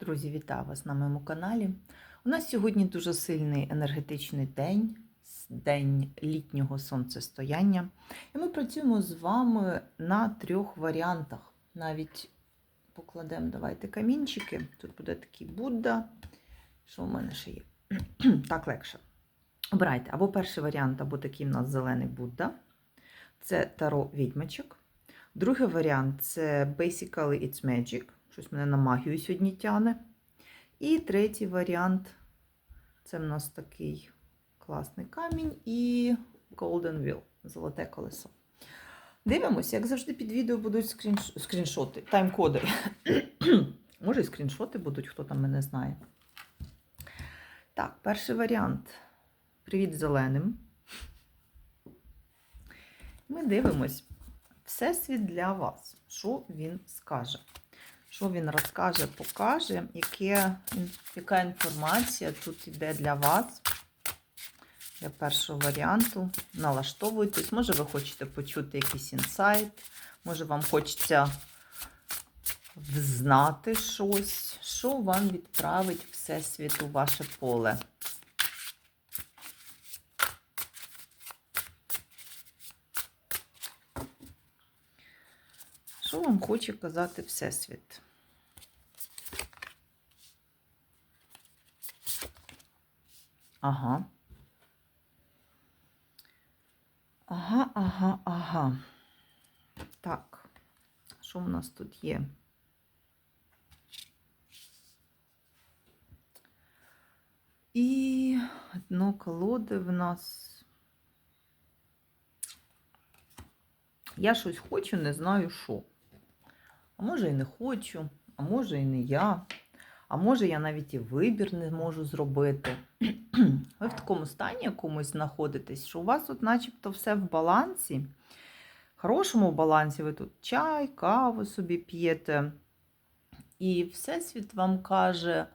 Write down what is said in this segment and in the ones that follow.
Друзі, вітаю вас на моєму каналі. У нас сьогодні дуже сильний енергетичний день, день літнього сонцестояння. І ми працюємо з вами на трьох варіантах. Навіть покладемо давайте камінчики. Тут буде такий Будда. Що в мене ще є? так легше. Обирайте або перший варіант, або такий в нас зелений Будда. Це таро відьмачок. Другий варіант це Basically It's Magic. Щось мене на магію сьогодні тяне. І третій варіант це в нас такий класний камінь і Golden Wheel, золоте колесо. Дивимося, як завжди під відео будуть скрінш... скріншоти, тайм-коди. Може, і скріншоти будуть, хто там мене знає. Так, перший варіант. Привіт зеленим. Ми дивимось. Всесвіт для вас. Що він скаже? Що він розкаже, покаже, яке, яка інформація тут йде для вас, для першого варіанту. Налаштовуйтесь. Може, ви хочете почути якийсь інсайт, може, вам хочеться взнати щось, що вам відправить Всесвіт у ваше поле. Що вам хоче казати Всесвіт? Ага. Ага, ага, ага. Так, що в нас тут є? І дно колоди в нас. Я щось хочу, не знаю що. А може і не хочу, а може і не я. А може я навіть і вибір не можу зробити. Ви в такому стані якомусь знаходитесь, що у вас тут начебто все в балансі. В хорошому балансі ви тут чай, каву собі п'єте. І Всесвіт вам каже,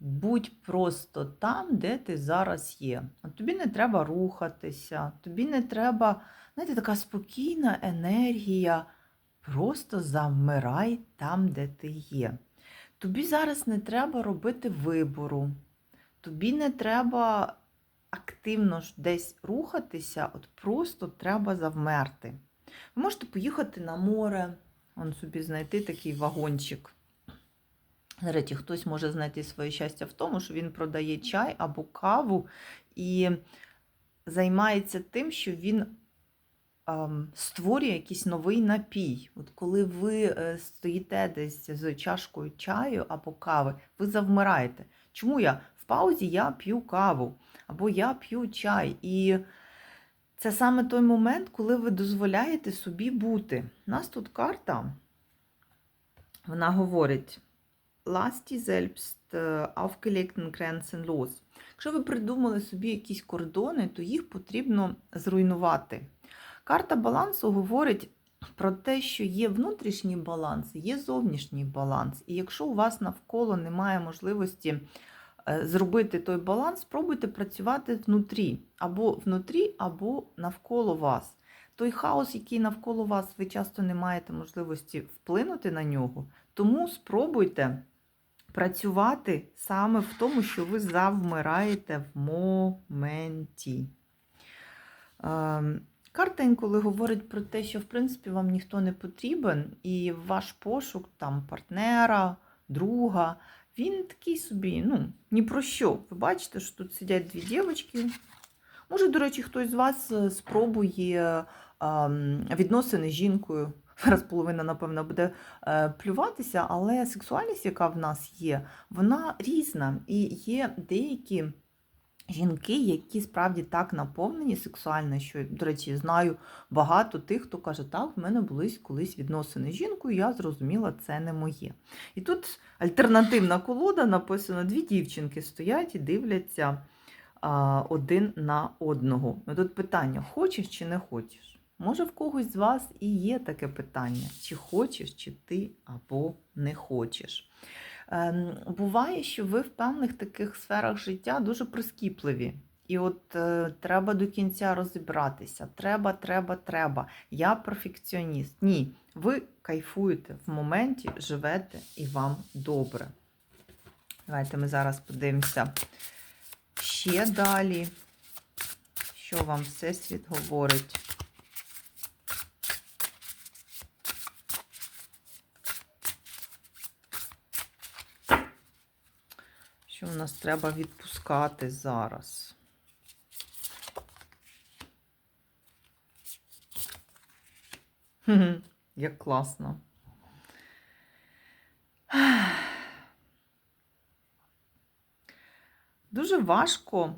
будь просто там, де ти зараз є. Тобі не треба рухатися, тобі не треба, знаєте, така спокійна енергія. Просто завмирай там, де ти є. Тобі зараз не треба робити вибору, тобі не треба активно десь рухатися, от просто треба завмерти. Ви можете поїхати на море, он собі знайти такий вагончик. До речі, хтось може знайти своє щастя в тому, що він продає чай або каву і займається тим, що він створює якийсь новий напій. От коли ви е, стоїте десь з чашкою чаю або кави, ви завмираєте. Чому я в паузі я п'ю каву або я п'ю чай. І це саме той момент, коли ви дозволяєте собі бути. У нас тут карта, вона говорить. Die selbst äh, aufgelegten Grenzen los. Якщо ви придумали собі якісь кордони, то їх потрібно зруйнувати. Карта балансу говорить про те, що є внутрішній баланс, є зовнішній баланс. І якщо у вас навколо немає можливості е, зробити той баланс, спробуйте працювати внутрі, або внутрі, або навколо вас. Той хаос, який навколо вас, ви часто не маєте можливості вплинути на нього, тому спробуйте працювати саме в тому, що ви завмираєте в моменті. Карта інколи говорить про те, що в принципі вам ніхто не потрібен, і ваш пошук там партнера, друга, він такий собі, ну, ні про що. Ви бачите, що тут сидять дві дівчатки. Може, до речі, хтось з вас е, спробує ем, відносини з жінкою. Раз половина, напевно, буде е, плюватися, але сексуальність, яка в нас є, вона різна. І є деякі жінки, які справді так наповнені сексуально, що, до речі, знаю багато тих, хто каже, так, в мене були колись відносини з жінкою, я зрозуміла, це не моє. І тут альтернативна колода написано: дві дівчинки стоять і дивляться а, один на одного. Ну, Тут питання: хочеш чи не хочеш? Може, в когось з вас і є таке питання, чи хочеш, чи ти або не хочеш. Ем, Буває, що ви в певних таких сферах життя дуже прискіпливі. І от е, треба до кінця розібратися. Треба, треба, треба. Я перфекціоніст. Ні, ви кайфуєте в моменті, живете і вам добре. Давайте ми зараз подивимося ще далі, що вам Всесвіт говорить. Що нас треба відпускати зараз? Хм, Як класно. Дуже важко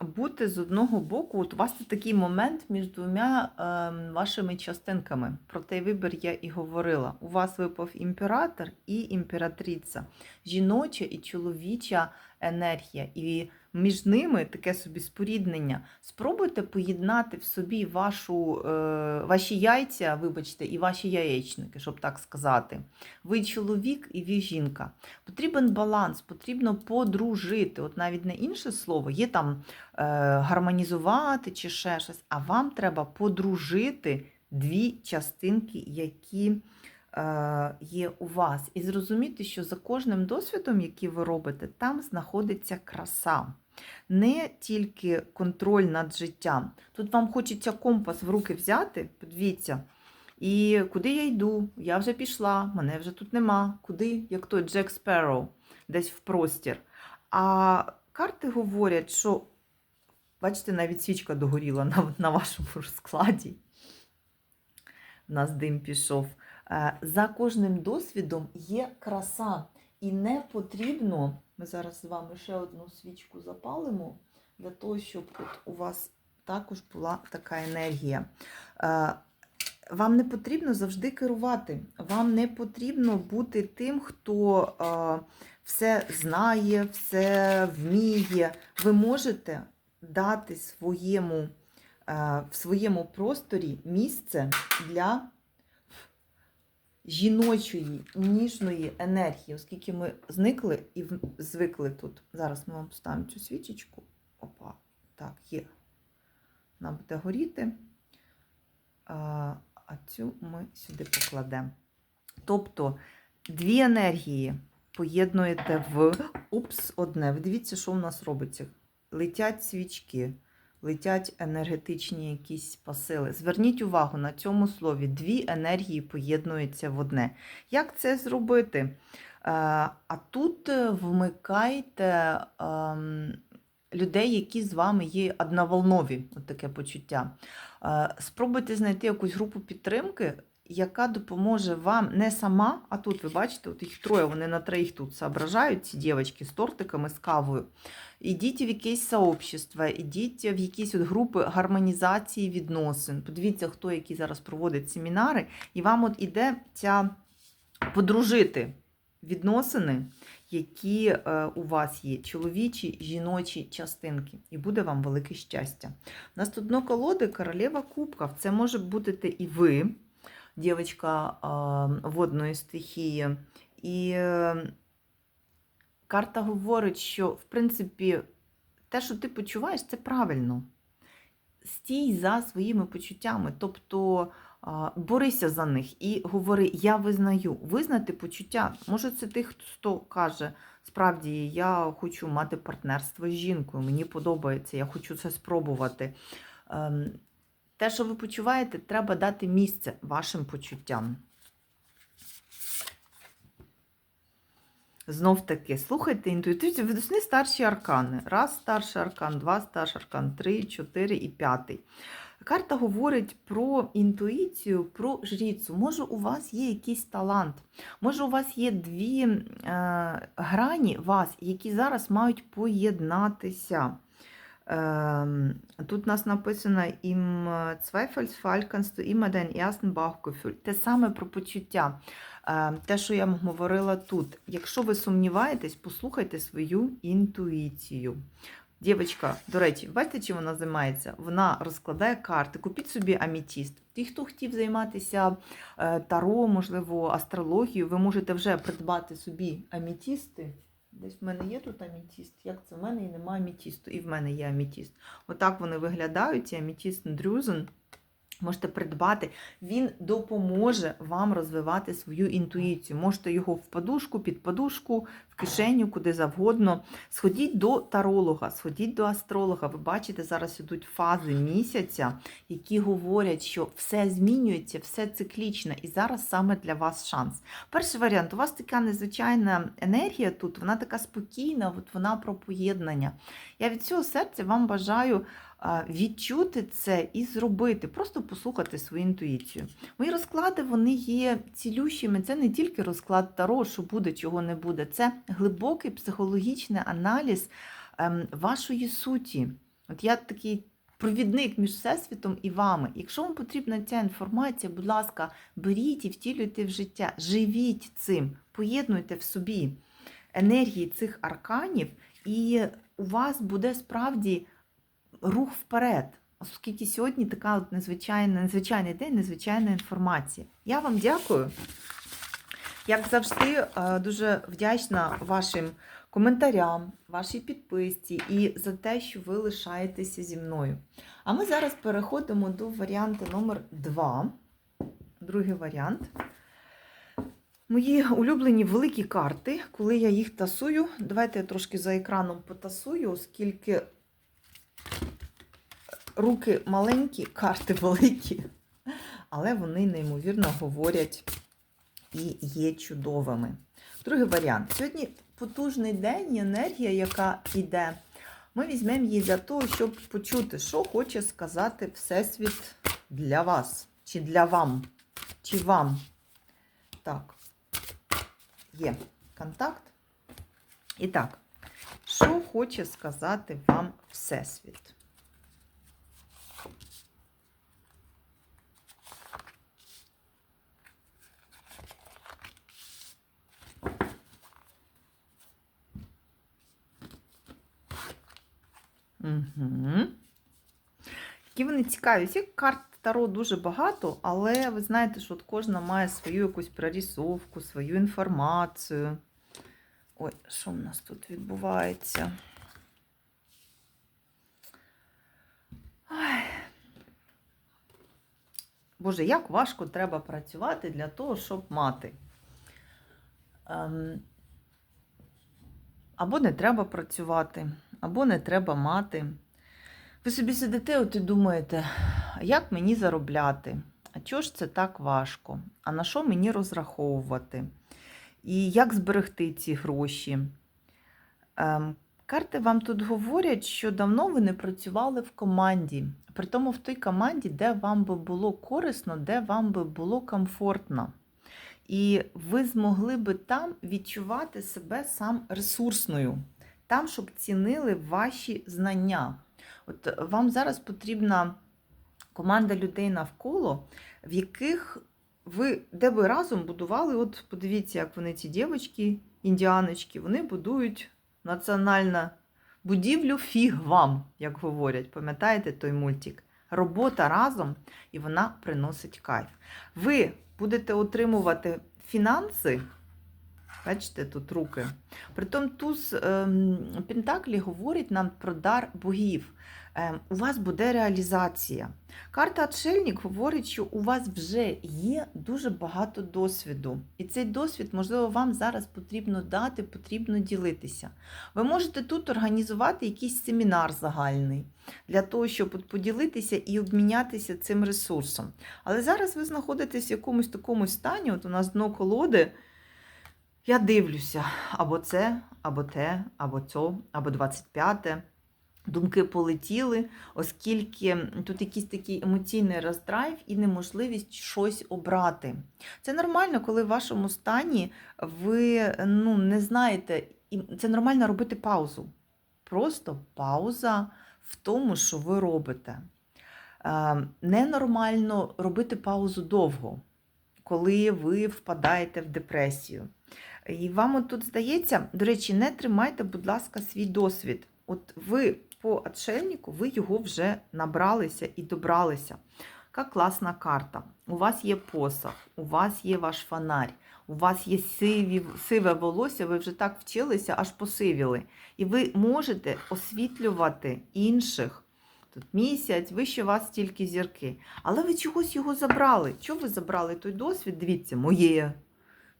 бути з одного боку. От у вас це такий момент між двома е, вашими частинками. Про той вибір я і говорила. У вас випав імператор і імператриця, жіноча і чоловіча енергія. І між ними таке собі споріднення. Спробуйте поєднати в собі вашу, е, ваші яйця, вибачте, і ваші яєчники, щоб так сказати. Ви чоловік і ви жінка. Потрібен баланс, потрібно подружити. От навіть не інше слово, є там е, гармонізувати чи ще щось, а вам треба подружити дві частинки, які е, є у вас. І зрозуміти, що за кожним досвідом, який ви робите, там знаходиться краса. Не тільки контроль над життям. Тут вам хочеться компас в руки взяти, подивіться. І куди я йду? Я вже пішла, мене вже тут нема. Куди? Як той Джек Спарроу, десь в простір. А карти говорять, що, бачите, навіть свічка догоріла на, на вашому розкладі. У нас дим пішов. Е, За кожним досвідом є краса. І не потрібно, ми зараз з вами ще одну свічку запалимо, для того, щоб от у вас також була така енергія. Е, Вам не потрібно завжди керувати. Вам не потрібно бути тим, хто е, все знає, все вміє. Ви можете дати своєму, е, в своєму просторі місце для жіночої, ніжної енергії, оскільки ми зникли і звикли тут. Зараз ми вам поставимо цю свічечку. Опа, так, є. Вона буде горіти. А, а цю ми сюди покладемо. Тобто дві енергії поєднуєте в упс, одне. Ви дивіться, що в нас робиться. Летять свічки, летять енергетичні якісь посили. Зверніть увагу на цьому слові: дві енергії поєднуються в одне. Як це зробити? Е, А тут е, вмикайте ем, людей, які з вами є одноволнові, от таке почуття. Е, Спробуйте знайти якусь групу підтримки, яка допоможе вам не сама, а тут ви бачите, от їх троє, вони на троїх тут соображають, ці дівчатки з тортиками, з кавою. Ідіть в якесь сообщество, ідіть в якісь от групи гармонізації відносин. Подивіться, хто які зараз проводить семінари, і вам от іде ця подружити відносини, які е, у вас є, чоловічі, жіночі частинки, і буде вам велике щастя. У нас тут дно колоди королева кубків. Це може бути і ви, е, водної стихії. І е, карта говорить, що, в принципі, те, що ти почуваєш, це правильно. Стій за своїми почуттями. Тобто борися за них і говори: Я визнаю. Визнати почуття. Може, це тих, хто каже, справді я хочу мати партнерство з жінкою, мені подобається, я хочу це спробувати. Те, що ви почуваєте, треба дати місце вашим почуттям. Знов таки, слухайте інтуїтивно, відносні старші аркани. Раз старший аркан, два старший аркан, три, чотири і п'ятий. Карта говорить про інтуїцію, про жріцю. Може, у вас є якийсь талант, може, у вас є дві е, грані вас, які зараз мають поєднатися. Е, тут у нас написано «Im Zweifelsfall immer dein ersten Bauchgefühl». Те саме про почуття. Е, Те, що я вам говорила тут. Якщо ви сумніваєтесь, послухайте свою інтуїцію. Дівчинка, до речі, бачите, чим вона займається? Вона розкладає карти, купіть собі амітіст. Ті, хто хотів займатися е, таро, можливо, астрологією, ви можете вже придбати собі амітісти. Десь в мене є тут амітіст. Як це в мене і немає амітісту? І в мене є амітіст. Отак вони виглядають, ці амітіст дрюзен. Можете придбати, він допоможе вам розвивати свою інтуїцію. Можете його в подушку, під подушку, кишеню, куди завгодно. Сходіть до таролога, сходіть до астролога. Ви бачите, зараз ідуть фази місяця, які говорять, що все змінюється, все циклічно, і зараз саме для вас шанс. Перший варіант: у вас така незвичайна енергія тут, вона така спокійна, от вона про поєднання. Я від цього серця вам бажаю відчути це і зробити, просто послухати свою інтуїцію. Мої розклади вони є цілющими. Це не тільки розклад Таро, що буде, чого не буде. Це глибокий психологічний аналіз ем, вашої суті. От я такий провідник між всесвітом і вами. Якщо вам потрібна ця інформація, будь ласка, беріть і втілюйте в життя, живіть цим, поєднуйте в собі енергії цих арканів, і у вас буде справді рух вперед. Оскільки сьогодні така от незвичайна, незвичайний день, незвичайна інформація. Я вам дякую. Як завжди, е, дуже вдячна вашим коментарям, вашій підписці і за те, що ви лишаєтеся зі мною. А ми зараз переходимо до варіанту номер 2. Другий варіант. Мої улюблені великі карти, коли я їх тасую. Давайте я трошки за екраном потасую, оскільки руки маленькі, карти великі, але вони неймовірно говорять і є чудовими. Другий варіант. Сьогодні потужний день і енергія, яка йде. Ми візьмемо її для того, щоб почути, що хоче сказати Всесвіт для вас, чи для вам, чи вам. Так, є контакт. І так, що хоче сказати вам Всесвіт? Які вони цікаві. Всіх карт Таро дуже багато, але ви знаєте, що от кожна має свою якусь прорисовку, свою інформацію. Ой, що в нас тут відбувається? Ой. Боже, як важко треба працювати для того, щоб мати. Ем, або не треба працювати, або не треба мати. Ви собі сидите от і думаєте, як мені заробляти? А чого ж це так важко? А на що мені розраховувати? І як зберегти ці гроші? Ем, карти вам тут говорять, що давно ви не працювали в команді. При тому в той команді, де вам би було корисно, де вам би було комфортно. І ви змогли би там відчувати себе сам ресурсною, там, щоб цінили ваші знання. От вам зараз потрібна команда людей навколо, в яких ви, де ви разом будували, от подивіться, як вони ці дівчатки, індіаночки, вони будують національну будівлю фіг вам, як говорять. Пам'ятаєте той мультик? Робота разом, і вона приносить кайф. Ви будете отримувати фінанси. Бачите, тут руки. Притом туз ем, Пентаклі говорить нам про дар богів. Ем, у вас буде реалізація. Карта Отшельник говорить, що у вас вже є дуже багато досвіду. І цей досвід, можливо, вам зараз потрібно дати, потрібно ділитися. Ви можете тут організувати якийсь семінар загальний для того, щоб поділитися і обмінятися цим ресурсом. Але зараз ви знаходитесь в якомусь такому стані, от у нас дно колоди. Я дивлюся, або це, або те, або цьо, або 25-те. Думки полетіли, оскільки тут якийсь такий емоційний роздрайв і неможливість щось обрати. Це нормально, коли в вашому стані ви ну, не знаєте, і це нормально робити паузу. Просто пауза в тому, що ви робите. Е, Ненормально робити паузу довго, коли ви впадаєте в депресію. І вам тут здається, до речі, не тримайте, будь ласка, свій досвід. От ви по отшельнику, ви його вже набралися і добралися. Яка класна карта. У вас є посох, у вас є ваш фонарь, у вас є сиві, сиве волосся, ви вже так вчилися, аж посивіли. І ви можете освітлювати інших. тут місяць, вище вас тільки зірки. Але ви чогось його забрали. Чого ви забрали той досвід? Дивіться, моє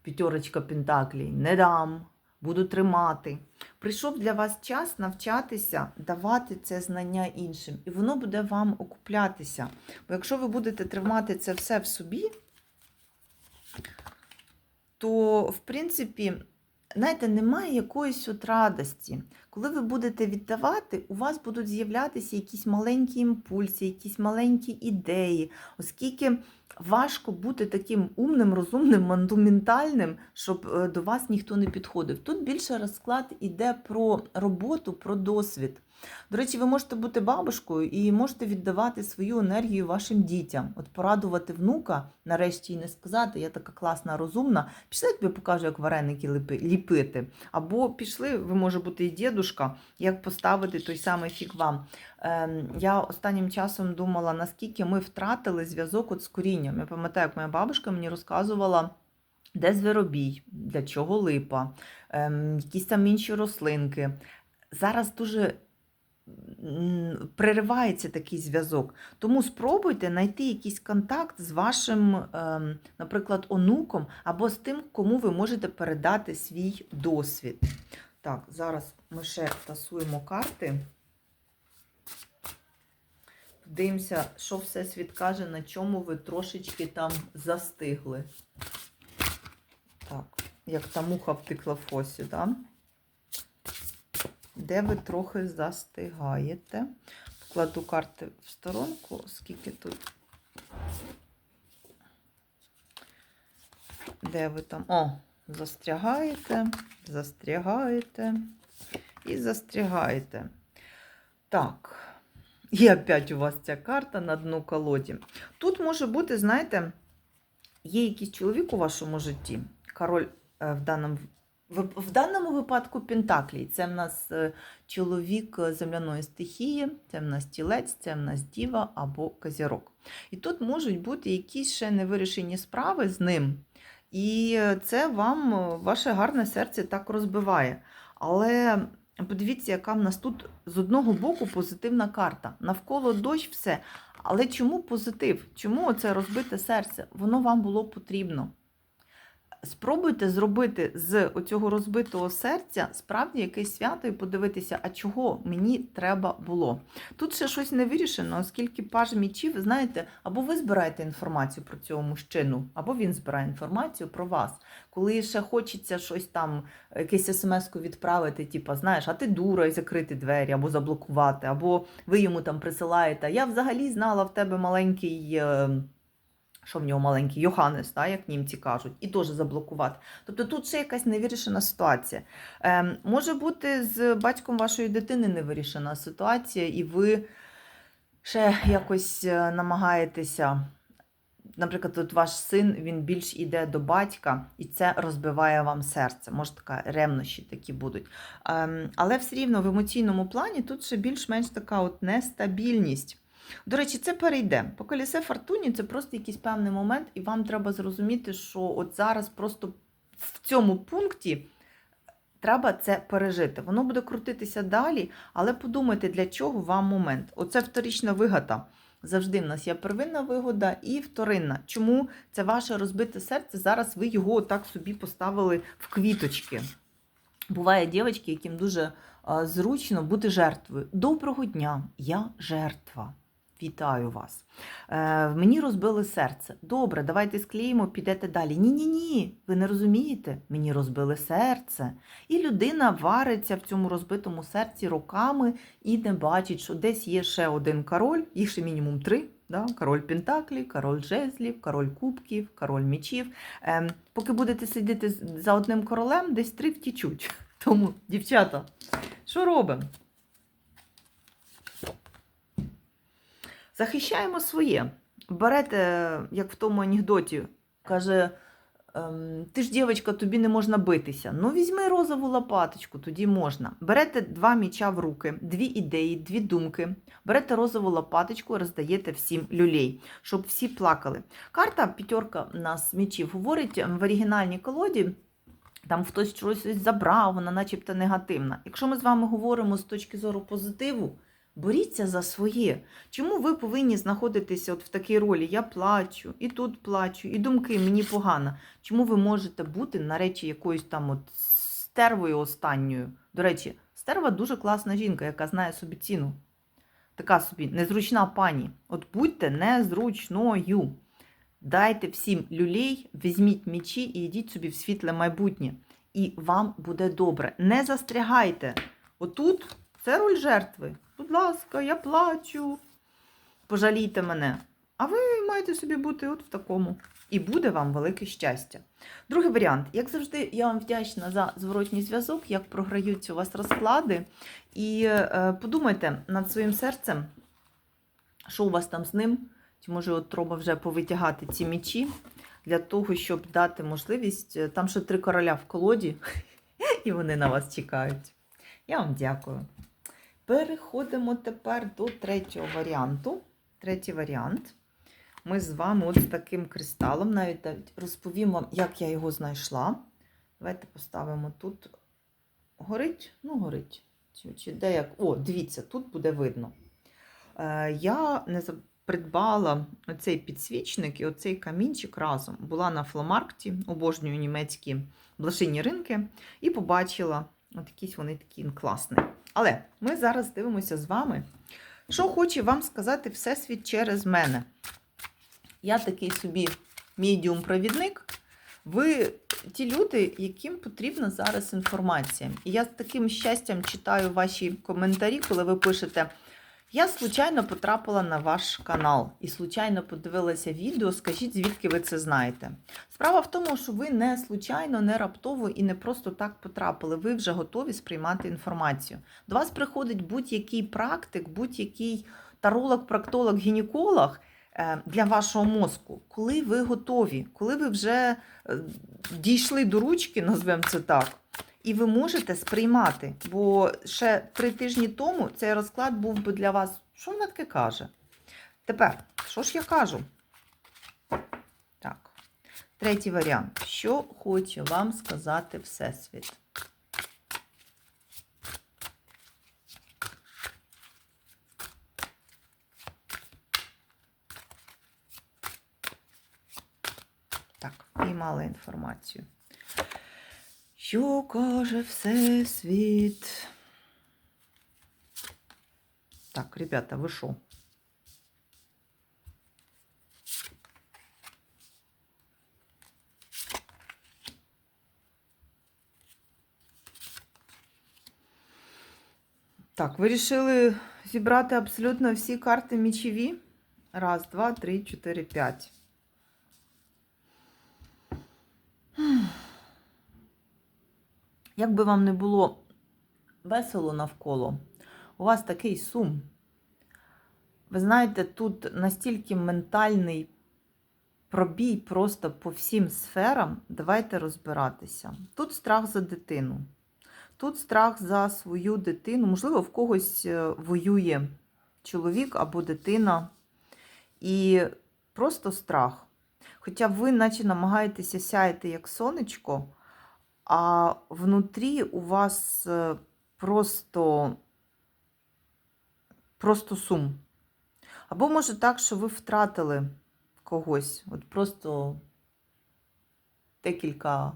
п'ятерочка Пентаклій, не дам, буду тримати. Прийшов для вас час навчатися давати це знання іншим, і воно буде вам окуплятися. Бо якщо ви будете тримати це все в собі, то, в принципі, знаєте, немає якоїсь от радості. Коли ви будете віддавати, у вас будуть з'являтися якісь маленькі імпульси, якісь маленькі ідеї, оскільки важко бути таким умним, розумним, мандументальним, щоб е, до вас ніхто не підходив. Тут більше розклад іде про роботу, про досвід. До речі, ви можете бути бабушкою і можете віддавати свою енергію вашим дітям. От порадувати внука, нарешті, і не сказати, я така класна, розумна. Пішли, я тобі покажу, як вареники ліпити. Або пішли, ви може бути і дідушка, як поставити той самий фік вам. Ем, я останнім часом думала, наскільки ми втратили зв'язок от з корінням. Я пам'ятаю, як моя бабушка мені розказувала. Де звіробій, для чого липа, ем, якісь там інші рослинки. Зараз дуже переривається такий зв'язок. Тому спробуйте знайти якийсь контакт з вашим, ем, наприклад, онуком або з тим, кому ви можете передати свій досвід. Так, зараз ми ще тасуємо карти. Дивимося, що Всесвіт каже, на чому ви трошечки там застигли. Так, як та муха втекла в фосі, так? Де ви трохи застигаєте. Кладу карти в сторонку, скільки тут. Де ви там? О, застрягаєте, застрягаєте і застрягаєте. Так. І опять у вас ця карта на дну колоді. Тут може бути, знаєте, є якийсь чоловік у вашому житті, король е, в даному, в, даному випадку Пентаклій. Це в нас е, чоловік е, земляної стихії, це в нас тілець, це в нас діва або козірок. І тут можуть бути якісь ще невирішені справи з ним. І е, це вам ваше гарне серце так розбиває. Але подивіться, яка в нас тут з одного боку позитивна карта. Навколо дощ все. Але чому позитив? Чому це розбите серце? Воно вам було потрібно. Спробуйте зробити з оцього розбитого серця справді якесь свято і подивитися, а чого мені треба було. Тут ще щось не вирішено, оскільки паж мічів, знаєте, або ви збираєте інформацію про цього мужчину, або він збирає інформацію про вас. Коли ще хочеться щось там, якесь смс-ку відправити, типу, знаєш, а ти дура і закрити двері, або заблокувати, або ви йому там присилаєте. Я взагалі знала в тебе маленький. Е, що в нього маленький Йоханнес, да, як німці кажуть, і теж заблокувати. Тобто тут ще якась невирішена ситуація. Ем, може бути з батьком вашої дитини невирішена ситуація, і ви ще якось е, намагаєтеся. Наприклад, от ваш син він більш іде до батька, і це розбиває вам серце. Може, така ревнощі такі будуть. Ем, але все рівно в емоційному плані тут ще більш-менш така от нестабільність. До речі, це перейде. По колісе фортуні це просто якийсь певний момент, і вам треба зрозуміти, що от зараз просто в цьому пункті треба це пережити. Воно буде крутитися далі, але подумайте, для чого вам момент. Оце вторічна вигода. Завжди в нас є первинна вигода і вторинна. Чому це ваше розбите серце? Зараз ви його так собі поставили в квіточки. Буває дівчатки, яким дуже зручно бути жертвою. Доброго дня, я жертва. Вітаю вас. Е, мені розбили серце. Добре, давайте склеїмо, підете далі. Ні-ні ні, ви не розумієте? Мені розбили серце. І людина вариться в цьому розбитому серці роками і не бачить, що десь є ще один король, їх ще мінімум три. Да? Король Пентаклі, король жезлів, король кубків, король мечів. Ем, поки будете сидіти за одним королем, десь три втічуть. Тому, дівчата, що робимо? Захищаємо своє. Берете, як в тому анекдоті, каже, ем, ти ж дівчинка, тобі не можна битися. Ну, візьми розову лопаточку, тоді можна. Берете два міча в руки, дві ідеї, дві думки. Берете розову лопаточку і роздаєте всім люлей, щоб всі плакали. Карта п'ятерка нас мічів говорить ем, в оригінальній колоді. Там хтось щось забрав, вона начебто негативна. Якщо ми з вами говоримо з точки зору позитиву, Боріться за своє. Чому ви повинні знаходитися от в такій ролі? Я плачу, і тут плачу, і думки, мені погано. Чому ви можете бути, на речі, якоюсь там от стервою останньою? До речі, стерва дуже класна жінка, яка знає собі ціну. Така собі незручна пані. От будьте незручною. Дайте всім люлей, візьміть мічі і йдіть собі в світле майбутнє. І вам буде добре. Не застрягайте. Отут це роль жертви. Будь ласка, я плачу. Пожалійте мене. А ви маєте собі бути от в такому. І буде вам велике щастя. Другий варіант. Як завжди, я вам вдячна за зворотній зв'язок, як програються у вас розклади. І е, подумайте над своїм серцем, що у вас там з ним. Чи може от треба вже повитягати ці мічі для того, щоб дати можливість. е, Там ще три короля в колоді, і вони на вас чекають. Я вам дякую. Переходимо тепер до третього варіанту. Третій варіант. Ми з вами от з таким кристалом. Навіть розповім вам, як я його знайшла. Давайте поставимо тут. Горить? Ну, горить. Чи, чи де як? О, дивіться, тут буде видно. Е, я не придбала оцей підсвічник і оцей камінчик разом. Була на фломаркті, обожнюю німецькі блошині ринки, і побачила, от якийсь вони такий класний. Але ми зараз дивимося з вами, що хоче вам сказати Всесвіт через мене. Я такий собі медіум-провідник. Ви ті люди, яким потрібна зараз інформація. І я з таким щастям читаю ваші коментарі, коли ви пишете. Я случайно потрапила на ваш канал і случайно подивилася відео. Скажіть, звідки ви це знаєте? Справа в тому, що ви не случайно, не раптово і не просто так потрапили. Ви вже готові сприймати інформацію. До вас приходить будь-який практик, будь-який таролог, проктолог, гінеколог е, для вашого мозку, коли ви готові, коли ви вже е, дійшли до ручки, назвемо це так. І ви можете сприймати, бо ще три тижні тому цей розклад був би для вас. Що вона таке каже? Тепер, що ж я кажу? Так, третій варіант. Що хоче вам сказати Всесвіт? Так, піймала інформацію. Що каже Всесвіт? Так, ребята, ви що? Так, ви вирішили зібрати абсолютно всі карти мічові? Раз, два, три, чотири, п'ять. Як би вам не було весело навколо, у вас такий сум. Ви знаєте, тут настільки ментальний пробій просто по всім сферам. Давайте розбиратися. Тут страх за дитину, тут страх за свою дитину. Можливо, в когось е, воює чоловік або дитина. І просто страх. Хоча ви, наче намагаєтеся сяяти як сонечко, а внутрі у вас е, просто, просто сум. Або може так, що ви втратили когось, от просто декілька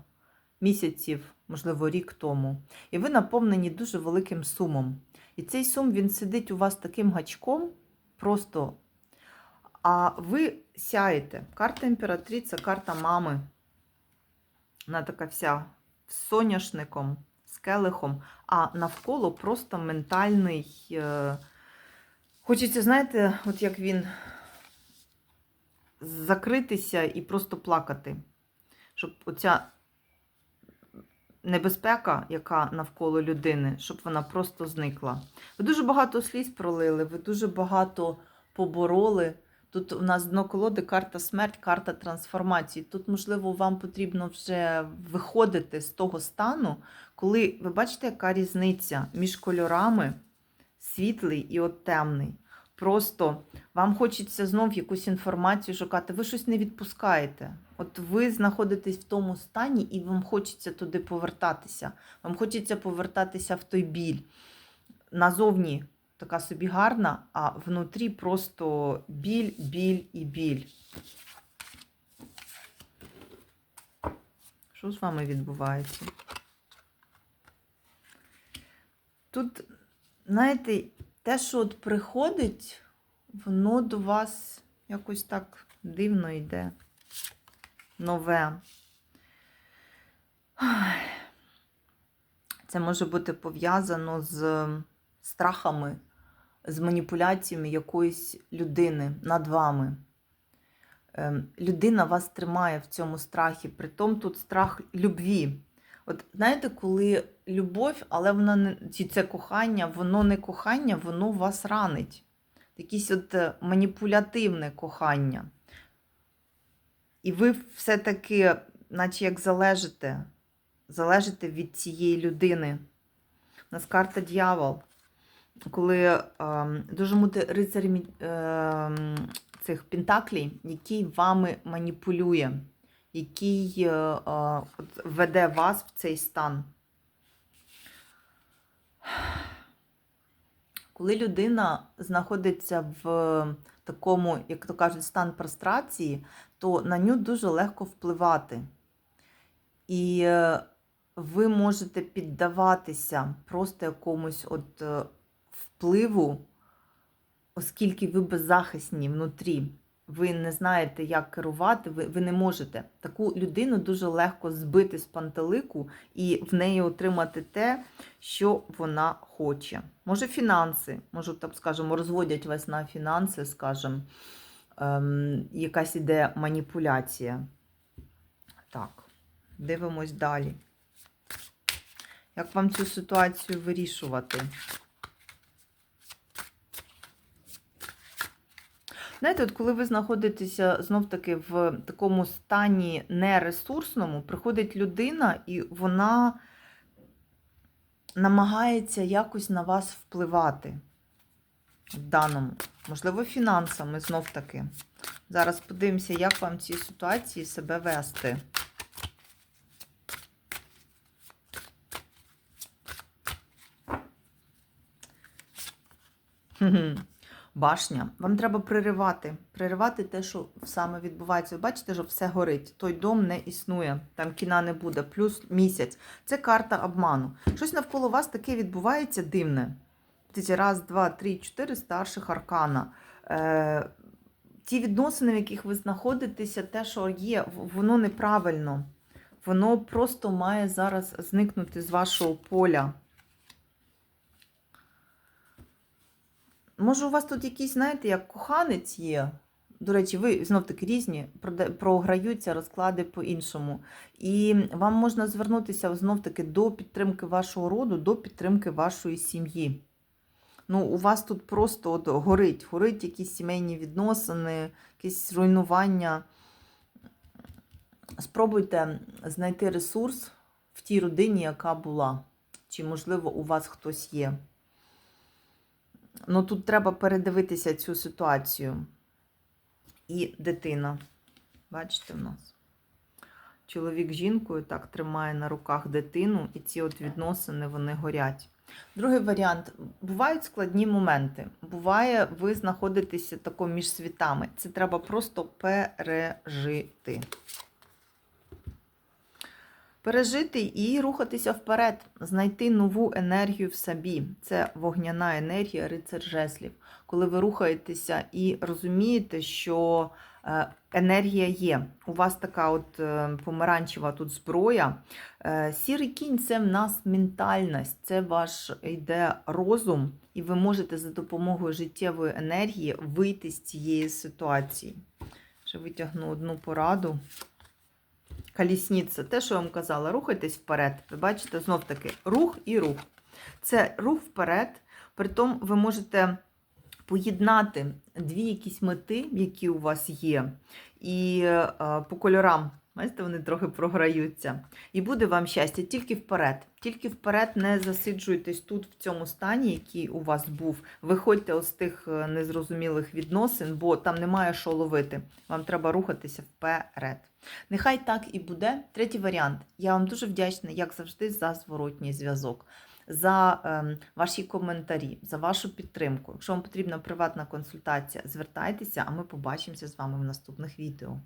місяців, можливо, рік тому. І ви наповнені дуже великим сумом. І цей сум він сидить у вас таким гачком, просто. А ви сяєте. Карта імператриця, карта мами. Вона така вся з соняшником, з келихом, а навколо просто ментальний. Е... Хочеться, знаєте, от як він закритися і просто плакати. Щоб оця небезпека, яка навколо людини, щоб вона просто зникла. Ви дуже багато сліз пролили, ви дуже багато побороли. Тут у нас дно колоди карта смерть, карта трансформації. Тут, можливо, вам потрібно вже виходити з того стану, коли ви бачите, яка різниця між кольорами світлий і от темний. Просто вам хочеться знов якусь інформацію шукати, ви щось не відпускаєте. От ви знаходитесь в тому стані, і вам хочеться туди повертатися. Вам хочеться повертатися в той біль назовні така собі гарна, а внутрі просто біль, біль і біль. Що з вами відбувається? Тут, знаєте, те, що от приходить, воно до вас якось так дивно йде. Нове. Це може бути пов'язано з страхами, з маніпуляціями якоїсь людини над вами. Ем, Людина вас тримає в цьому страхі, притом тут страх любві. От знаєте, коли любов, але вона не чи це кохання, воно не кохання, воно вас ранить. Якесь от е, маніпулятивне кохання. І ви все-таки, наче як залежите, залежите від цієї людини. У нас карта дьявол. Коли е, дуже бути рицар е, цих пентаклей, який вами маніпулює, який е, е, веде вас в цей стан. Коли людина знаходиться в такому, як то кажуть, стан прострації, то на нього дуже легко впливати. І е, ви можете піддаватися просто якомусь от впливу, оскільки ви беззахисні внутрі. Ви не знаєте, як керувати, ви, ви не можете. Таку людину дуже легко збити з пантелику і в неї отримати те, що вона хоче. Може, фінанси, може, так скажемо, розводять вас на фінанси, скажімо, ем, якась іде маніпуляція. Так, дивимось далі. Як вам цю ситуацію вирішувати? Знаєте, от коли ви знаходитеся знов-таки в такому стані нересурсному, приходить людина, і вона намагається якось на вас впливати в даному, можливо, фінансами знов-таки. Зараз подивимося, як вам в цій ситуації себе вести. Башня. Вам треба приривати. Приривати те, що саме відбувається. Ви бачите, що все горить. Той дом не існує, там кіна не буде, плюс місяць. Це карта обману. Щось навколо вас таке відбувається дивне. Раз, два, три, чотири старших аркана. Е, ті відносини, в яких ви знаходитеся, те, що є, воно неправильно. Воно просто має зараз зникнути з вашого поля. Може, у вас тут якийсь, знаєте, як коханець є. До речі, ви знов-таки різні, програються розклади по-іншому. І вам можна звернутися знов-таки до підтримки вашого роду, до підтримки вашої сім'ї. Ну, у вас тут просто от горить, горить якісь сімейні відносини, якісь руйнування. Спробуйте знайти ресурс в тій родині, яка була. Чи, можливо, у вас хтось є. Ну, тут треба передивитися цю ситуацію. І дитина. Бачите в нас? Чоловік з жінкою так тримає на руках дитину, і ці от відносини вони горять. Другий варіант. Бувають складні моменти. Буває, ви знаходитеся тако між світами. Це треба просто пережити. Пережити і рухатися вперед, знайти нову енергію в собі. Це вогняна енергія, рицар жеслів. Коли ви рухаєтеся і розумієте, що е, енергія є. У вас така от е, помаранчева тут зброя. Е, Сірий кінь це в нас ментальність, це ваш йде розум, і ви можете за допомогою життєвої енергії вийти з цієї ситуації. Ще витягну одну пораду. Колісниця, те, що я вам казала, рухайтесь вперед. Ви бачите, знов таки рух і рух. Це рух вперед. Притом ви можете поєднати дві якісь мети, які у вас є, і е, по кольорам. Бачите, вони трохи програються. І буде вам щастя тільки вперед. Тільки вперед не засиджуйтесь тут, в цьому стані, який у вас був. Виходьте з тих е, незрозумілих відносин, бо там немає що ловити. Вам треба рухатися вперед. Нехай так і буде. Третій варіант. Я вам дуже вдячна, як завжди, за зворотній зв'язок. за ем, ваші коментарі, за вашу підтримку. Якщо вам потрібна приватна консультація, звертайтеся, а ми побачимося з вами в наступних відео.